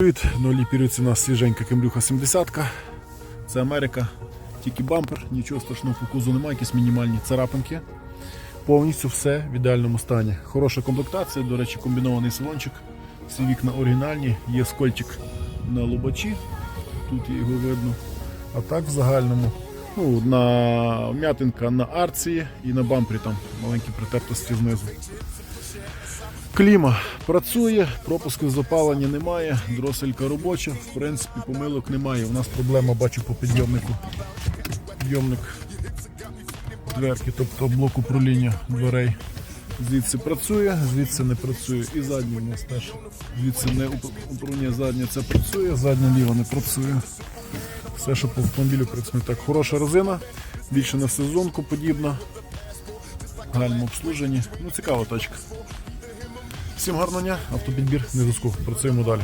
Привіт, на ліпірюється у нас свіженька кемрюха 70 Це Америка, тільки бампер, нічого страшного по кузу немає, якісь мінімальні царапинки. Повністю все в ідеальному стані. Хороша комплектація, до речі, комбінований салончик. Всі вікна оригінальні, є скольчик на лобачі, тут його видно. А так в загальному ну, на м'ятинка на арці і на бампері там маленькі притертості знизу. Кліма працює, пропусків запалення немає, дроселька робоча, в принципі, помилок немає. У нас проблема бачу по підйомнику. Підйомник дверки, тобто блок управління дверей. Звідси працює, звідси не працює. І задній у нас теж. Звідси не уп- управління заднє це працює, заднє ліво не працює. Все, що по автомобілю працює. Так, хороша резина, більше на сезонку подібна. Гальмо обслужені. Ну, цікава тачка. Всім гарного дня, автопідбір не доску. Працюємо далі.